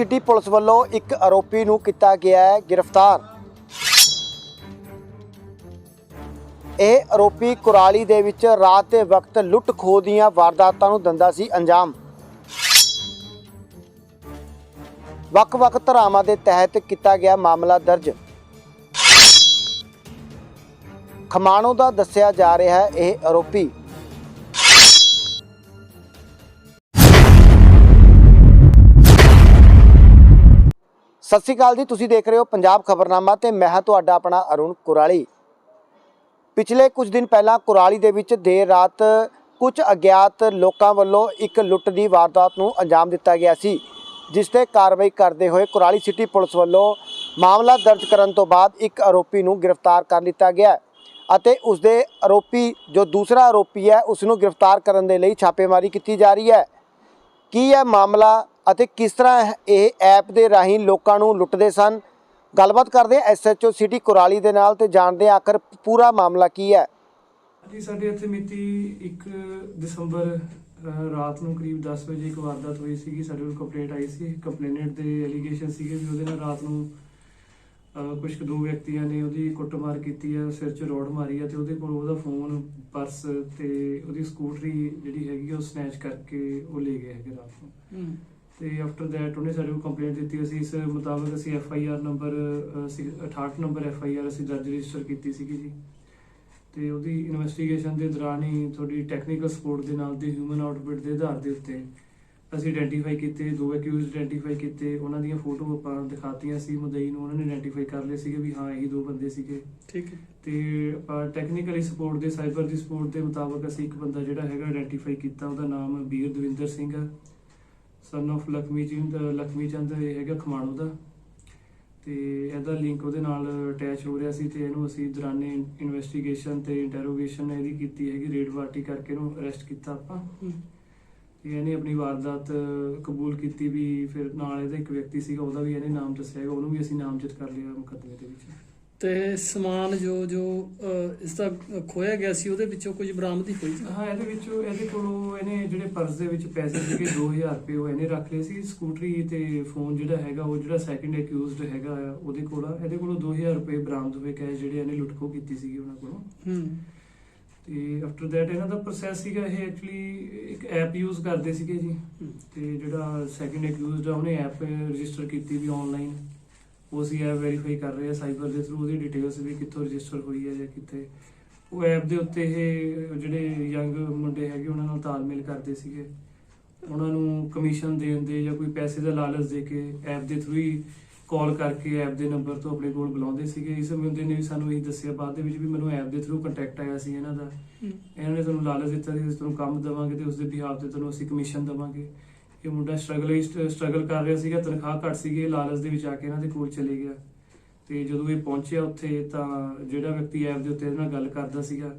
City police ਵੱਲੋਂ ਇੱਕ ਆਰੋਪੀ ਨੂੰ ਕੀਤਾ ਗਿਆ ਹੈ ਗ੍ਰਿਫਤਾਰ। ਇਹ ਆਰੋਪੀ ਕੁਰਾਲੀ ਦੇ ਵਿੱਚ ਰਾਤ ਦੇ ਵਕਤ ਲੁੱਟ ਖੋਹ ਦੀਆਂ ਵਾਰਦਾਤਾਂ ਨੂੰ ਦਿੰਦਾ ਸੀ ਅੰਜਾਮ। ਵੱਖ-ਵੱਖ ਧਾਰਾਵਾਂ ਦੇ ਤਹਿਤ ਕੀਤਾ ਗਿਆ ਮਾਮਲਾ ਦਰਜ। ਖਮਾਣੋ ਦਾ ਦੱਸਿਆ ਜਾ ਰਿਹਾ ਹੈ, ਇਹ ਆਰੋਪੀ ਸਤਿ ਸ਼੍ਰੀ ਅਕਾਲ ਜੀ, ਤੁਸੀਂ ਦੇਖ ਰਹੇ ਹੋ ਪੰਜਾਬ ਖਬਰਨਾਮਾ ਤੇ ਮੈਂ ਹਾਂ ਤੁਹਾਡਾ ਆਪਣਾ ਅਰੁਣ ਕੁਰਾਲੀ। ਪਿਛਲੇ ਕੁਝ ਦਿਨ ਪਹਿਲਾਂ ਕੁਰਾਲੀ ਦੇ ਵਿੱਚ ਦੇਰ ਰਾਤ ਕੁਝ ਅਗਿਆਤ ਲੋਕਾਂ ਵੱਲੋਂ ਇੱਕ ਲੁੱਟ ਦੀ ਵਾਰਦਾਤ ਨੂੰ ਅੰਜਾਮ ਦਿੱਤਾ ਗਿਆ ਸੀ, ਜਿਸ ਤੇ ਕਾਰਵਾਈ ਕਰਦੇ ਹੋਏ ਕੁਰਾਲੀ ਸਿਟੀ ਪੁਲਿਸ ਵੱਲੋਂ ਮਾਮਲਾ ਦਰਜ ਕਰਨ ਤੋਂ ਬਾਅਦ ਇੱਕ ਆਰੋਪੀ ਨੂੰ ਗ੍ਰਿਫਤਾਰ ਕਰ ਲਿੱਤਾ ਗਿਆ ਅਤੇ ਉਸ ਦੇ ਆਰੋਪੀ, ਜੋ ਦੂਸਰਾ ਆਰੋਪੀ ਹੈ ਉਸ ਨੂੰ ਗ੍ਰਿਫਤਾਰ ਕਰਨ ਦੇ ਲਈ ਛਾਪੇਮਾਰੀ ਕੀਤੀ ਜਾ ਰਹੀ ਹੈ। ਕੀ ਹੈ ਮਾਮਲਾ ਅਤੇ ਕਿਸ ਤਰ੍ਹਾਂ ਇਹ ਐਪ ਦੇ ਰਾਹੀਂ ਲੋਕਾਂ ਨੂੰ ਲੁੱਟਦੇ ਸਨ? ਗੱਲਬਾਤ ਕਰਦੇ ਹਾਂ ਐਸਐਚਓ ਸਿਟੀ ਕੁਰਾਲੀ ਦੇ ਨਾਲ ਤੇ ਜਾਣਦੇ ਹਾਂ ਆਖਰ ਪੂਰਾ ਮਾਮਲਾ ਕੀ ਹੈ। ਜੀ ਸਾਡੇ ਇੱਥੇ ਮਿਤੀ 1 ਦਸੰਬਰ ਰਾਤ ਨੂੰ ਕਰੀਬ 10 ਵਜੇ ਇੱਕ ਵਾਰਦਾਤ ਹੋਈ ਸੀਗੀ। ਸਾਡੇ ਕੋਲ ਕੰਪਲੇਂਟ ਆਈ ਸੀ। ਕੰਪਲੇਨੈਂਟ ਦੇ ਐਲੀਗੇਸ਼ਨ ਸੀਗੇ ਵੀ ਉਹਦੇ ਨਾਲ ਰਾਤ ਨੂੰ ਕੁਝ ਕੁ ਦੋ ਵਿਅਕਤੀਆਂ ਨੇ ਉਹਦੀ ਕੁੱਟਮਾਰ ਕੀਤੀ ਹੈ ਸਿਰ 'ਚ ਰੋਡ ਮਾਰੀ ਹੈ ਤੇ ਉਹਦੇ ਕੋਲ ਉਹਦਾ ਫੋਨ ਪਰਸ ਤੇ ਉਹਦੀ ਸਕੂਟਰੀ ਜਿਹੜੀ ਹੈਗੀ ਆ ਉਹ ਸਨੈਚ ਕਰਕੇ ਉਹ ਲੈ ਗਏ ਹੈਗੇ ਰਾਤ ਨੂੰ। ਤੇ ਆਫਟਰ ਦੈਟ ਉਹਨੇ ਸਾਡੇ ਕੋਲ ਕੰਪਲੇਂਟ ਦਿੱਤੀ ਅਸੀਂ ਇਸ ਮੁਤਾਬਕ ਅਸੀਂ F I R number 68 number F I R ਅਸੀਂ ਦਰਜ ਰਜਿਸਟਰ ਕੀਤੀ ਸੀਗੀ ਜੀ। ਤੇ ਉਹਦੀ ਇਨਵੈਸਟੀਗੇਸ਼ਨ ਦੇ ਦੌਰਾਨ ਹੀ ਤੁਹਾਡੀ ਟੈਕਨੀਕਲ ਸਪੋਰਟ ਦੇ ਨਾਲ ਦੇ ਹਿਊਮਨ ਆਊਟਪੁੱਟ ਦੇ ਆਧਾਰ ਦੇ ਉੱਤੇ ਅਸੀਂ ਆਇਡੈਂਟੀਫਾਈ ਕੀਤੇ ਦੋ ਅਕਿਊਜ਼ਡ ਆਇਡੈਂਟੀਫਾਈ ਕੀਤੇ ਉਹਨਾਂ ਦੀਆਂ ਫੋਟੋ ਆਪਾਂ ਦਿਖਾਤੀਆਂ ਸੀ ਮੁਦਈ ਨੂੰ ਉਹਨਾਂ ਨੇ ਆਇਡੈਂਟੀਫਾਈ ਕਰ ਲਏ ਸੀਗੇ ਵੀ ਹਾਂ ਇਹੀ ਦੋ ਬੰਦੇ ਸੀਗੇ। ਠੀਕ ਹੈ। ਤੇ ਆਪਾਂ ਟੈਕਨੀਕਲੀ ਸਪੋਰਟ ਦੇ ਸਾਈਬਰ ਦੀ ਸਪੋਰਟ ਦੇ ਮੁਤਾਬਕ ਅਸੀਂ ਇੱਕ ਬੰਦਾ ਜਿਹੜਾ ਹੈਗਾ ਆਇਡੈਂਟੀਫਾਈ ਕੀਤਾ ਉਹਦਾ ਨਾਮ ਵੀਰ ਦਵਿੰਦਰ ਸਿੰਘ ਹੈ ਸਨ of ਲਖਮੀ ਚੰਦ ਲਖਮੀ ਚੰਦ ਇਹ ਹੈਗਾ ਖਮਾਣੋ ਦਾ। ਤੇ ਇਹਦਾ ਲਿੰਕ ਉਹਦੇ ਨਾਲ ਅਟੈਚ ਹੋ ਰਿਹਾ ਸੀ ਤੇ ਇਹਨੂੰ ਅਸੀਂ ਦੌਰਾਨੇ ਇਨਵੈਸਟੀਗੇਸ਼ਨ ਤੇ ਇੰਟਰੋਗੇਸ਼ਨ ਇਹਦੀ ਕੀਤੀ ਹੈਗੀ ਰੇਡ ਵਾਰਟੀ ਕਰਕੇ ਇਹਨੂੰ ਅਰੈਸਟ ਕੀਤਾ ਆਪਾਂ। ਤੇ ਇਹਨੇ ਆਪਣੀ ਵਾਰਦਾਤ ਕਬੂਲ ਕੀਤੀ ਵੀ ਫਿਰ ਨਾਲ ਇਹਦਾ ਇੱਕ ਵਿਅਕਤੀ ਸੀਗਾ ਉਹਦਾ ਵੀ ਇਹਨੇ ਨਾਮ ਦੱਸਿਆ ਹੈਗਾ ਉਹਨੂੰ ਵੀ ਅਸੀਂ ਨਾਮਜ਼ਦ ਕਰ ਲਿਆ ਮੁਕੱਦਮੇ ਦੇ ਵਿੱਚ। ਤੇ ਸਮਾਨ ਜੋ ਜੋ ਇਸ ਦਾ ਖੋਇਆ ਗਿਆ ਸੀ ਉਹਦੇ ਵਿੱਚੋਂ ਕੁਝ ਬਰਾਮਦੀ ਹੋਈ। ਹਾਂ ਇਹਦੇ ਵਿੱਚੋਂ ਇਹਦੇ ਕੋਲੋਂ ਇਹਨੇ ਜਿਹੜੇ ਪਰਸ ਦੇ ਵਿੱਚ ਪੈਸੇ ਸੀਗੇ 2000 ਰੁਪਏ ਉਹ ਇਹਨੇ ਰੱਖ ਲਏ ਸੀ। ਸਕੂਟਰੀ ਤੇ ਫੋਨ ਜਿਹੜਾ ਹੈਗਾ ਉਹ ਜਿਹੜਾ ਸੈਕੰਡ ਅਕਿਊਜ਼ਡ ਹੈਗਾ ਉਹਦੇ ਕੋਲ ਆ। ਇਹਦੇ ਕੋਲੋਂ 2000 ਰੁਪਏ ਬਰਾਮਦ ਹੋਏ ਕੈਸ਼ ਜਿਹੜੇ ਇਹਨੇ ਲੁੱਟਖੋ ਕੀਤੀ ਸੀਗੀ ਉਹਨਾਂ ਕੋਲੋਂ। ਹੂੰ। ਤੇ ਆਫਟਰ ਦੈਟ ਇਹਨਾਂ ਦਾ ਪ੍ਰੋਸੈਸ ਸੀਗਾ ਇਹ ਐਕਚੁਅਲੀ ਇੱਕ ਐਪ ਯੂਜ਼ ਕਰਦੇ ਸੀਗੇ ਜੀ। ਤੇ ਜਿਹੜਾ ਸੈਕੰਡ ਅਕਿਊਜ਼ਡ ਆ ਉਹਨੇ ਐਪ ਰਜਿਸਟਰ ਕੀਤੀ ਵੀ ਆਨਲਾਈਨ ਉਹ ਅਸੀਂ ਐਪ ਵੈਰੀਫਾਈ ਕਰ ਰਹੇ ਆ ਸਾਈਬਰ ਦੇ ਥਰੂ ਉਹਦੀ ਡਿਟੇਲਸ ਵੀ ਕਿੱਥੋਂ ਰਜਿਸਟਰ ਹੋਈ ਹੈ ਜਾਂ ਕਿੱਥੇ। ਉਹ ਐਪ ਦੇ ਉੱਤੇ ਇਹ ਜਿਹੜੇ ਯੰਗ ਮੁੰਡੇ ਹੈਗੇ ਉਹਨਾਂ ਨਾਲ ਤਾਲਮੇਲ ਕਰਦੇ ਸੀਗੇ। ਉਹਨਾਂ ਨੂੰ ਕਮਿਸ਼ਨ ਦੇਣ ਦੇ ਜਾਂ ਕੋਈ ਪੈਸੇ ਦਾ ਲਾਲਚ ਦੇ ਕੇ ਐਪ ਦੇ ਥਰੂ ਹੀ ਕਾਲ ਕਰਕੇ ਐਪ ਦੇ ਨੰਬਰ ਤੋਂ ਆਪਣੇ ਕੋਲ ਬੁਲਾਉਂਦੇ ਸੀਗੇ। ਇਸ ਬੰਦੇ ਨੇ ਵੀ ਸਾਨੂੰ ਇਹ ਦੱਸਿਆ ਬਾਅਦ ਦੇ ਵਿੱਚ ਵੀ ਮੈਨੂੰ ਐਪ ਦੇ ਥਰੂ ਕੰਟੈਕਟ ਆਇਆ ਸੀ ਇਹਨਾਂ ਦਾ। ਇਹਨਾਂ ਨੇ ਤੁਹਾਨੂੰ ਲਾਲਚ ਦਿੱਤਾ ਸੀ ਤੁਹਾਨੂੰ ਕੰਮ ਦੇਵਾਂਗੇ ਤੇ ਉਸ ਦੇ ਬਿਹਾਫ ਤੇ ਤੁਹਾਨੂੰ ਅਸੀਂ ਕਮਿਸ਼ਨ ਦੇਵਾਂਗੇ। ਇਹ ਮੁੰਡਾ ਸਟਰਗਲ ਹੀ ਸਟਰਗਲ ਕਰ ਰਿਹਾ ਸੀਗਾ, ਤਨਖਾਹ ਘੱਟ ਸੀਗੀ, ਲਾਲਚ ਦੇ ਵਿੱਚ ਆ ਕੇ ਇਹਨਾਂ ਦੇ ਕੋਲ ਚਲੇ ਗਿਆ। ਤੇ ਜਦੋਂ ਇਹ ਪਹੁੰਚਿਆ ਉੱਥੇ, ਤਾਂ ਜਿਹੜਾ ਵਿਅਕਤੀ ਐਪ ਦੇ ਉੱਤੇ ਇਹਦੇ ਨਾਲ ਗੱਲ ਕਰਦਾ ਸੀਗਾ,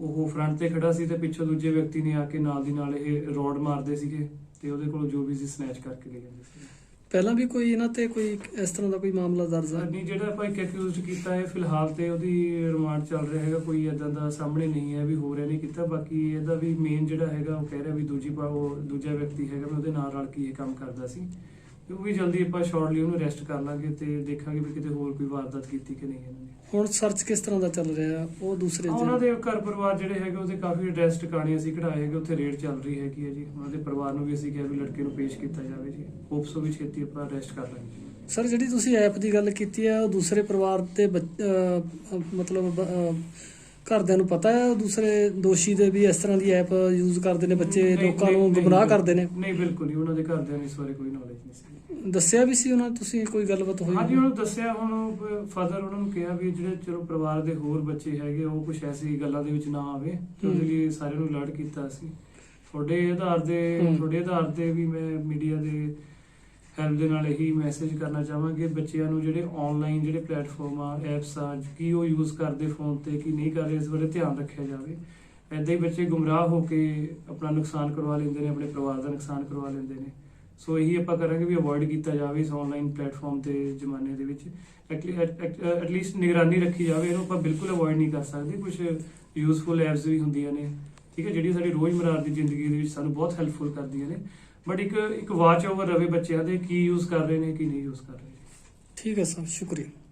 ਉਹ ਫਰੰਟ ਤੇ ਖੜਾ ਸੀ ਤੇ ਪਿੱਛੋਂ ਦੂਜੇ ਵਿਅਕਤੀ ਨੇ ਆ ਕੇ ਨਾਲ ਦੀ ਨਾਲ ਇਹ ਰੋਡ ਮਾਰਦੇ ਸੀਗੇ ਤੇ ਉਹਦੇ ਕੋਲੋਂ ਜੋ ਵੀ ਸੀ ਸਨੈਚ ਕਰਕੇ ਲੈ ਜਾਂਦੇ ਸੀ ਪਹਿਲਾਂ ਵੀ ਕੋਈ ਇਹਨਾਂ ਤੇ ਕੋਈ ਇਸ ਤਰ੍ਹਾਂ ਦਾ ਕੋਈ ਮਾਮਲਾ ਦਰਜ ਹੈ? ਨਹੀਂ, ਜਿਹੜਾ ਆਪਾਂ ਇੱਕ ਕੀਤਾ ਹੈ, ਫਿਲਹਾਲ ਤੇ ਉਹਦੀ ਰਿਮਾਂਡ ਚੱਲ ਰਿਹਾ ਹੈਗਾ, ਕੋਈ ਇਦਾਂ ਦਾ ਸਾਹਮਣੇ ਨਹੀਂ ਹੈ ਵੀ ਹੋ ਰਿਹਾ ਨਹੀਂ ਕੀਤਾ। ਬਾਕੀ ਇਹਦਾ ਵੀ ਮੇਨ ਜਿਹੜਾ ਹੈਗਾ, ਉਹ ਕਹਿ ਰਿਹਾ ਵੀ ਦੂਜੀ ਪਾ ਉਹ ਦੂਜਾ ਵਿਅਕਤੀ ਹੈਗਾ ਮੈਂ ਉਹਦੇ ਨਾਲ ਰਲ ਕੇ ਇਹ ਕੰਮ ਕਰਦਾ ਸੀ। ਉਹ ਵੀ ਜਲਦੀ ਆਪਾਂ ਸ਼ਾਰਟਲੀ ਉਹਨੂੰ ਅਰੈਸਟ ਕਰ ਲਾਂਗੇ ਤੇ ਦੇਖਾਂਗੇ ਵੀ ਕਿਤੇ ਹੋਰ ਕੋਈ ਵਾਰਦਾਤ ਕੀਤੀ ਕਿ ਨਹੀਂ ਇਹਨਾਂ ਨੇ। ਹੁਣ ਸਰਚ ਕਿਸ ਤਰ੍ਹਾਂ ਦਾ ਚੱਲ ਰਿਹਾ? ਉਹ ਦੂਸਰੇ ਹਾਂ, ਉਹਨਾਂ ਦੇ ਘਰ ਪਰਿਵਾਰ ਜਿਹੜੇ ਹੈਗੇ ਉਹਦੇ ਕਾਫੀ ਐਡਰੈਸ ਟਿਕਾਣੇ ਅਸੀਂ ਕਢਾਏ ਹੈਗੇ ਉੱਥੇ ਰੇਡ ਚੱਲ ਰਹੀ ਹੈਗੀ ਹੈ ਜੀ। ਉਹਨਾਂ ਦੇ ਪਰਿਵਾਰ ਨੂੰ ਵੀ ਅਸੀਂ ਕਿਹਾ ਵੀ ਲੜਕੇ ਨੂੰ ਪੇਸ਼ ਕੀਤਾ ਜਾਵੇ ਜੀ। ਹੋਪਸੋ ਵੀ ਛੇਤੀ ਆਪਾਂ ਅਰੈਸਟ ਕਰ ਲਾਂਗੇ ਸਰ ਜਿਹੜੀ ਤੁਸੀਂ ਐਪ ਦੀ ਗੱਲ ਕੀਤੀ ਹੈ ਉਹ ਦੂਸਰੇ ਪਰਿਵਾਰ ਦੇ ਬੱਚ- ਅਹ, ਮਤਲਬ ਬ- ਅਹ, ਘਰਦਿਆਂ ਨੂੰ ਪਤਾ ਹੈ ਦੂਸਰੇ ਦੋਸ਼ੀ ਦੇ ਵੀ ਇਸ ਤਰ੍ਹਾਂ ਦੀ ਐਪ ਯੂਜ਼ ਕਰਦੇ ਨੇ ਬੱਚੇ ਨਹੀਂ, ਲੋਕਾਂ ਨਹੀਂ, ਨੂੰ ਨਹੀਂ, ਗੁੰਮਰਾਹ ਕਰਦੇ ਨੇ ਨਹੀਂ ਬਿਲਕੁਲ ਨਹੀਂ ਉਹਨਾਂ ਦੇ ਘਰਦਿਆਂ ਨੂੰ ਇਸ ਬਾਰੇ ਕੋਈ ਨੌਲੇਜ ਨਹੀਂ ਸੀ ਦੱਸਿਆ ਵੀ ਸੀ ਉਹਨਾਂ ਨੂੰ ਤੁਸੀਂ ਕੋਈ ਗੱਲਬਾਤ ਹੋਈ ਹਾਂਜੀ ਉਹਨੂੰ ਦੱਸਿਆ ਹੁਣ ਫਾਦਰ ਉਹਨਾਂ ਨੂੰ ਕਿਹਾ ਵੀ ਜਿਹੜੇ ਚਲੋ ਪਰਿਵਾਰ ਦੇ ਹੋਰ ਬੱਚੇ ਹੈਗੇ ਉਹ ਕੁਝ ਐਸੀ ਗੱਲਾਂ ਦੇ ਵਿੱਚ ਨਾ ਆਵੇ ਤੇ ਉਹਦੇ। ਲਈ ਸਾਰਿਆਂ ਨੂੰ ਅਲਰਟ ਕੀਤਾ ਸੀ ਤੁਹਾਡੇ ਆਧਾਰ ਦੇ। ਤੁਹਾਡੇ ਆਧਾਰ ਤੇ ਵੀ ਮੈਂ ਮੀਡੀਆ ਦੇ ਹੈਲਪ ਦੇ ਨਾਲ ਇਹੀ ਮੈਸੇਜ ਕਰਨਾ ਚਾਹਾਂਗੇ ਬੱਚਿਆਂ ਨੂੰ ਜਿਹੜੇ ਆਨਲਾਈਨ ਜਿਹੜੇ ਪਲੇਟਫਾਰਮ ਆ ਐਪਸ ਆ, ਕੀ ਉਹ ਯੂਜ਼ ਕਰਦੇ ਫੋਨ ਤੇ, ਕੀ ਨਹੀਂ ਕਰ ਰਹੇ ਇਸ ਬਾਰੇ ਧਿਆਨ ਰੱਖਿਆ ਜਾਵੇ। ਐਦਾਂ ਹੀ ਬੱਚੇ ਗੁੰਮਰਾਹ ਹੋ ਕੇ ਆਪਣਾ ਨੁਕਸਾਨ ਕਰਵਾ ਲੈਂਦੇ ਨੇ, ਆਪਣੇ ਪਰਿਵਾਰ ਦਾ ਨੁਕਸਾਨ ਕਰਵਾ ਲੈਂਦੇ ਨੇ। ਸੋ ਇਹੀ ਆਪਾਂ ਕਰਾਂਗੇ ਵੀ ਅਵੋਇਡ ਕੀਤਾ ਜਾਵੇ ਇਸ ਆਨਲਾਈਨ ਪਲੇਟਫਾਰਮ ਤੇ ਜ਼ਮਾਨੇ ਦੇ ਵਿੱਚ। ਐਟਲੀਸਟ ਨਿਗਰਾਨੀ ਰੱਖੀ ਜਾਵੇ, ਇਹਨੂੰ ਆਪਾਂ ਬਿਲਕੁਲ ਅਵੋਇਡ ਨਹੀਂ ਕਰ ਸਕਦੇ। ਕੁਝ ਯੂਜ਼ਫੁਲ ਐਪਸ ਵੀ ਹੁੰਦੀਆਂ ਨੇ, ਠੀਕ ਹੈ ਜਿਹੜੀ ਸਾਡੀ ਰੋਜ਼ਮਰਾ ਦੀ ਜ਼ਿੰਦਗੀ ਦੇ ਵਿੱਚ ਸਾਨੂੰ ਬਹੁਤ ਹੈਲਪਫੁਲ ਕਰਦੀਆਂ ਨੇ। ਬਟ ਇੱਕ ਇੱਕ ਵਾਚ ਓਵਰ ਰਵੇ ਬੱਚਿਆਂ ਦੇ, ਕੀ ਯੂਜ਼ ਕਰ ਰਹੇ ਨੇ, ਕੀ ਨਹੀਂ ਯੂਜ਼ ਕਰ ਰਹੇ ਠੀਕ ਹੈ ਸਰ, ਸ਼ੁਕਰੀਆ।